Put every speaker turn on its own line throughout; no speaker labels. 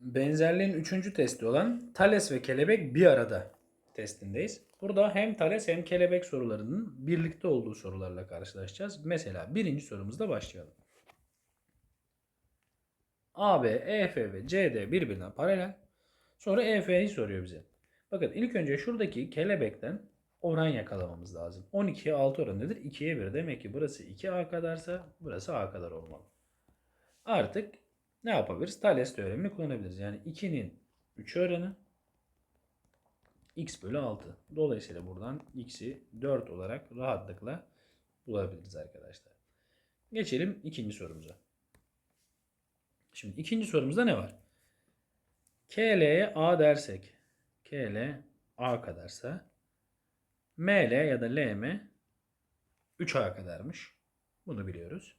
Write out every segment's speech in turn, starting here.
Benzerliğin üçüncü testi olan Thales ve kelebek bir arada testindeyiz. Burada hem Thales hem kelebek sorularının birlikte olduğu sorularla karşılaşacağız. Mesela birinci sorumuzda başlayalım. AB, EF ve CD birbirine paralel. Sonra EF'yi soruyor bize. Bakın ilk önce şuradaki kelebekten oran yakalamamız lazım. 12'ye 6 oranı nedir? 2'ye 1. Demek ki burası 2A kadarsa burası A kadar olmalı. Artık ne yapabiliriz? Thales teoremini kullanabiliriz. Yani 2'nin 3 oranı x bölü 6. Dolayısıyla buradan x'i 4 olarak rahatlıkla bulabiliriz arkadaşlar. Geçelim ikinci sorumuza. Şimdi ikinci sorumuzda ne var? KL'ye A dersek KL A kadarsa ML ya da LM 3A kadarmış. Bunu biliyoruz.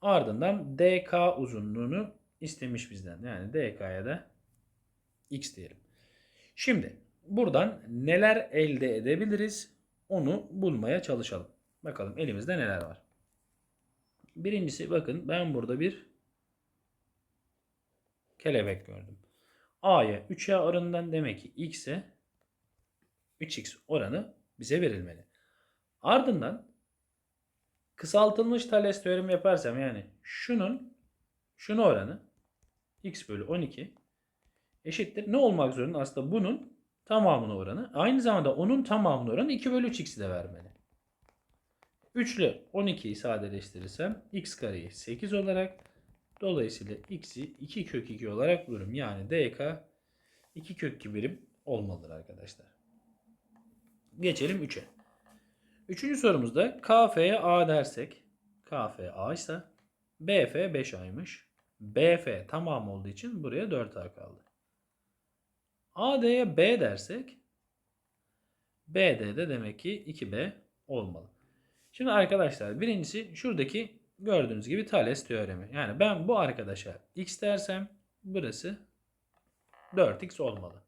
Ardından DK uzunluğunu istemiş bizden. Yani DK'ya da X diyelim. Şimdi buradan neler elde edebiliriz onu bulmaya çalışalım. Bakalım elimizde neler var. Birincisi bakın ben burada bir kelebek gördüm. A'ya 3'e oranından demek ki X'e 3X oranı bize verilmeli. Ardından kısaltılmış Thales teoremi yaparsam yani şunun şunu oranı x bölü 12 eşittir. Ne olmak zorunda? Aslında bunun tamamına oranı. Aynı zamanda onun tamamına oranı 2 bölü 3x'i de vermeli. 3 ile 12'yi sadeleştirirsem x kareyi 8 olarak dolayısıyla x'i 2 kök 2 olarak bulurum. Yani dk 2 kök 2 birim olmalıdır arkadaşlar. Geçelim 3'e. Üçüncü sorumuzda KF'ye A dersek KF A ise BF 5A'ymış. BF tamam olduğu için buraya 4A kaldı. AD'ye B dersek BD de demek ki 2B olmalı. Şimdi arkadaşlar birincisi şuradaki gördüğünüz gibi Thales teoremi. Yani ben bu arkadaşa x dersem burası 4x olmalı.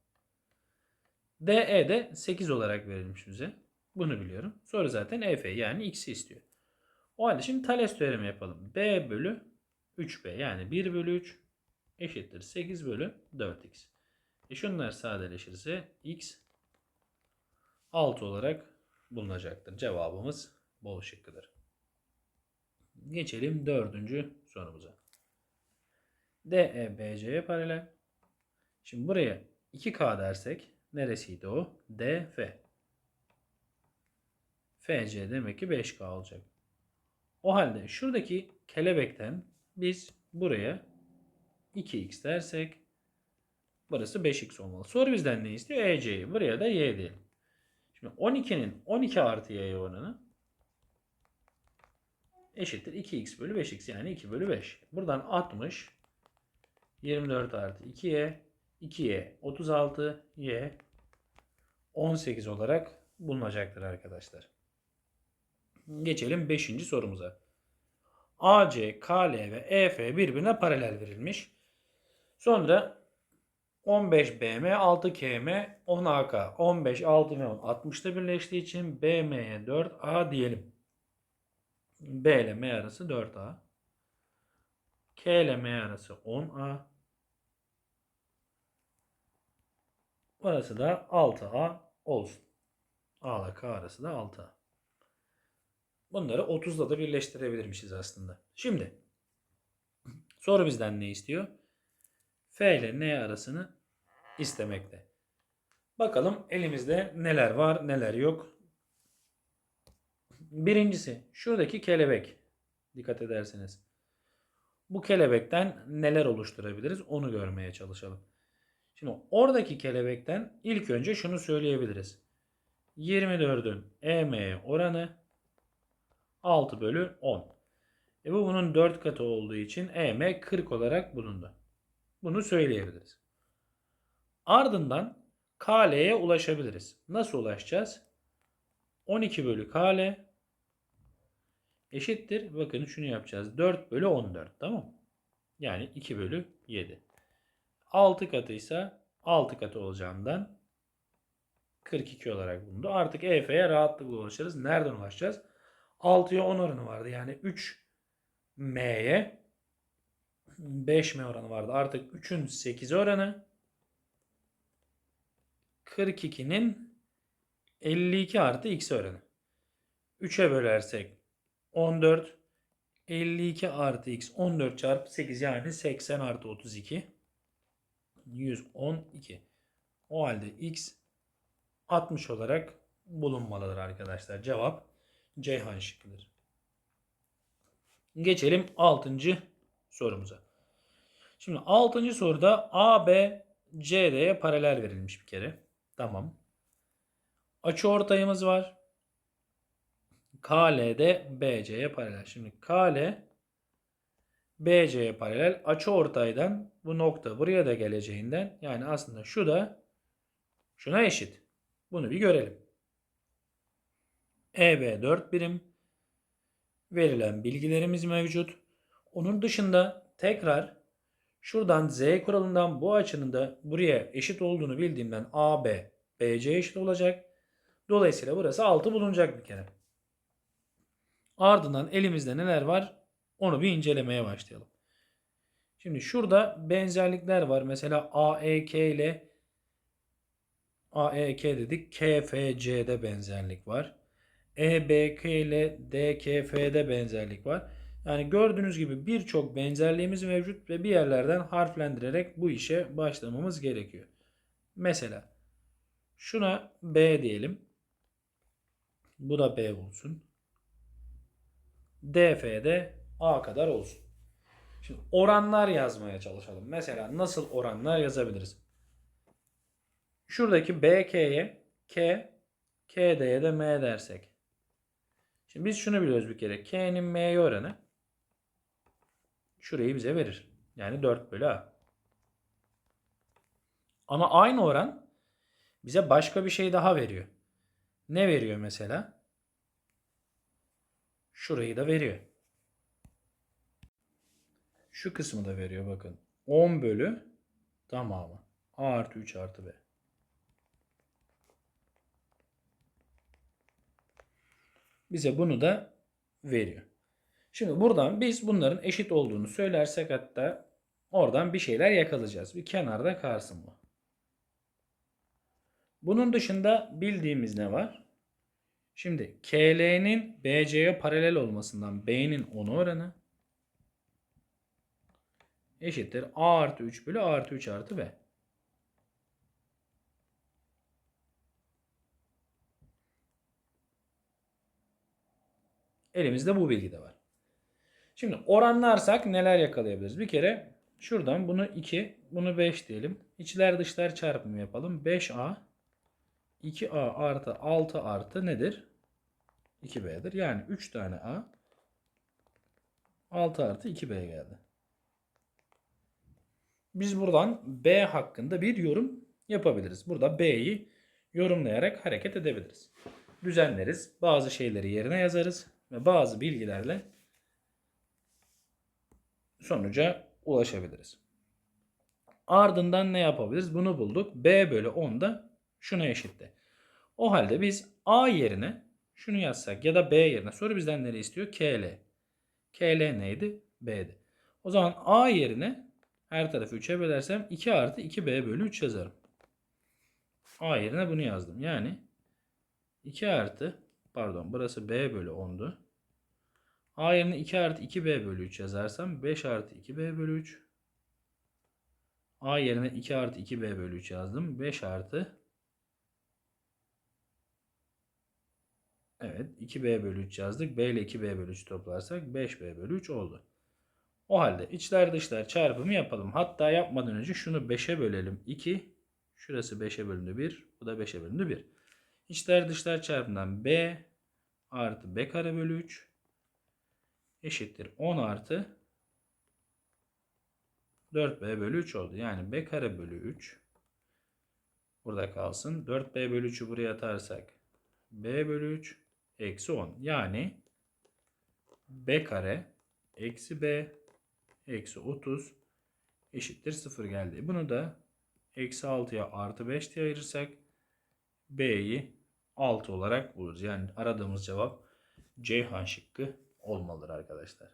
DE de 8 olarak verilmiş bize. Bunu biliyorum. Sonra zaten EF yani x'i istiyor. O halde şimdi Thales teoremi yapalım. B bölü 3B yani 1 bölü 3 eşittir 8 bölü 4x. E şunlar sadeleşirse x 6 olarak bulunacaktır. Cevabımız bol şıkkıdır. Geçelim dördüncü sorumuza. DE BC'ye paralel. Şimdi buraya 2K dersek neresiydi o? DF. FC demek ki 5K olacak. O halde şuradaki kelebekten biz buraya 2x dersek burası 5x olmalı. Soru bizden ne istiyor? EC'yi. Buraya da y diyelim. Şimdi 12'nin 12 artı y oranı eşittir 2x bölü 5x yani 2 bölü 5. Buradan 60 24 artı 2y 2y 36 y 18 olarak bulunacaktır arkadaşlar. Geçelim 5. sorumuza. AC, KL ve EF birbirine paralel verilmiş. Sonra 15 BM, 6 KM, 10 AK, 15, 6 ve 10 60'ta birleştiği için BM'ye 4A diyelim. B ile M arası 4A. K ile M arası 10A. Burası da 6A olsun. A ile K arası da 6A. Bunları 30'la da birleştirebilirmişiz aslında. Şimdi soru bizden ne istiyor? F ile N arasını istemekte. Bakalım elimizde neler var neler yok. Birincisi şuradaki kelebek. Dikkat ederseniz. Bu kelebekten neler oluşturabiliriz onu görmeye çalışalım. Şimdi oradaki kelebekten ilk önce şunu söyleyebiliriz. 24'ün EM'ye oranı 6 bölü 10. E bu bunun 4 katı olduğu için EM 40 olarak bulundu. Bunu söyleyebiliriz. Ardından KL'ye ulaşabiliriz. Nasıl ulaşacağız? 12 bölü KL eşittir. Bakın şunu yapacağız. 4 bölü 14 tamam Yani 2 bölü 7. 6 katıysa 6 katı olacağından 42 olarak bulundu. Artık EF'ye rahatlıkla ulaşırız. Nereden ulaşacağız? 6'ya 10 oranı vardı. Yani 3 M'ye 5M oranı vardı. Artık 3'ün 8 oranı 42'nin 52 artı x oranı. 3'e bölersek 14 52 artı x 14 çarpı 8 yani 80 artı 32 112. O halde x 60 olarak bulunmalıdır arkadaşlar. Cevap Ceyhan şıkkıdır. Geçelim 6. sorumuza. Şimdi 6. soruda A, B, CD'ye paralel verilmiş bir kere. Tamam. Açı ortayımız var. KL de BC'ye paralel. Şimdi KL BC'ye paralel. Açı ortaydan bu nokta buraya da geleceğinden yani aslında şu da şuna eşit. Bunu bir görelim. EB 4 birim. Verilen bilgilerimiz mevcut. Onun dışında tekrar şuradan Z kuralından bu açının da buraya eşit olduğunu bildiğimden AB BC eşit olacak. Dolayısıyla burası 6 bulunacak bir kere. Ardından elimizde neler var? Onu bir incelemeye başlayalım. Şimdi şurada benzerlikler var. Mesela AEK ile AEK dedik. KFC'de benzerlik var. EBK ile DKF'de benzerlik var. Yani gördüğünüz gibi birçok benzerliğimiz mevcut ve bir yerlerden harflendirerek bu işe başlamamız gerekiyor. Mesela şuna B diyelim. Bu da B olsun. DF'de A kadar olsun. Şimdi oranlar yazmaya çalışalım. Mesela nasıl oranlar yazabiliriz? Şuradaki BK'ye K, KD'ye de M dersek. Şimdi biz şunu biliyoruz bir kere. K'nin M'ye oranı şurayı bize verir. Yani 4 bölü A. Ama aynı oran bize başka bir şey daha veriyor. Ne veriyor mesela? Şurayı da veriyor. Şu kısmı da veriyor bakın. 10 bölü tamamı. A artı 3 artı B. Bize bunu da veriyor. Şimdi buradan biz bunların eşit olduğunu söylersek hatta oradan bir şeyler yakalayacağız. Bir kenarda kalsın bu. Bunun dışında bildiğimiz ne var? Şimdi KL'nin BC'ye paralel olmasından B'nin 10 oranı eşittir A artı 3 bölü A artı 3 artı B. Elimizde bu bilgi de var. Şimdi oranlarsak neler yakalayabiliriz? Bir kere şuradan bunu 2, bunu 5 diyelim. İçler dışlar çarpımı yapalım. 5A 2A artı 6 artı nedir? 2B'dir. Yani 3 tane A 6 artı 2B geldi. Biz buradan B hakkında bir yorum yapabiliriz. Burada B'yi yorumlayarak hareket edebiliriz. Düzenleriz. Bazı şeyleri yerine yazarız ve bazı bilgilerle sonuca ulaşabiliriz. Ardından ne yapabiliriz? Bunu bulduk. B bölü 10 da şuna eşitti. O halde biz A yerine şunu yazsak ya da B yerine soru bizden nereye istiyor? KL. KL neydi? B'di. O zaman A yerine her tarafı 3'e bölersem 2 artı 2B bölü 3 yazarım. A yerine bunu yazdım. Yani 2 artı pardon burası B bölü 10'du. A yerine 2 artı 2B bölü 3 yazarsam 5 artı 2B bölü 3. A yerine 2 artı 2B bölü 3 yazdım. 5 artı Evet 2B bölü 3 yazdık. B ile 2B bölü 3 toplarsak 5B bölü 3 oldu. O halde içler dışlar çarpımı yapalım. Hatta yapmadan önce şunu 5'e bölelim. 2. Şurası 5'e bölündü 1. Bu da 5'e bölündü 1. İçler dışlar çarpımından B artı B kare bölü 3 eşittir 10 artı 4B bölü 3 oldu. Yani B kare bölü 3 burada kalsın. 4B bölü 3'ü buraya atarsak B bölü 3 eksi 10. Yani B kare eksi B eksi 30 eşittir 0 geldi. Bunu da eksi 6'ya artı 5 diye ayırırsak B'yi 6 olarak buluruz. Yani aradığımız cevap Ceyhan şıkkı olmalıdır arkadaşlar.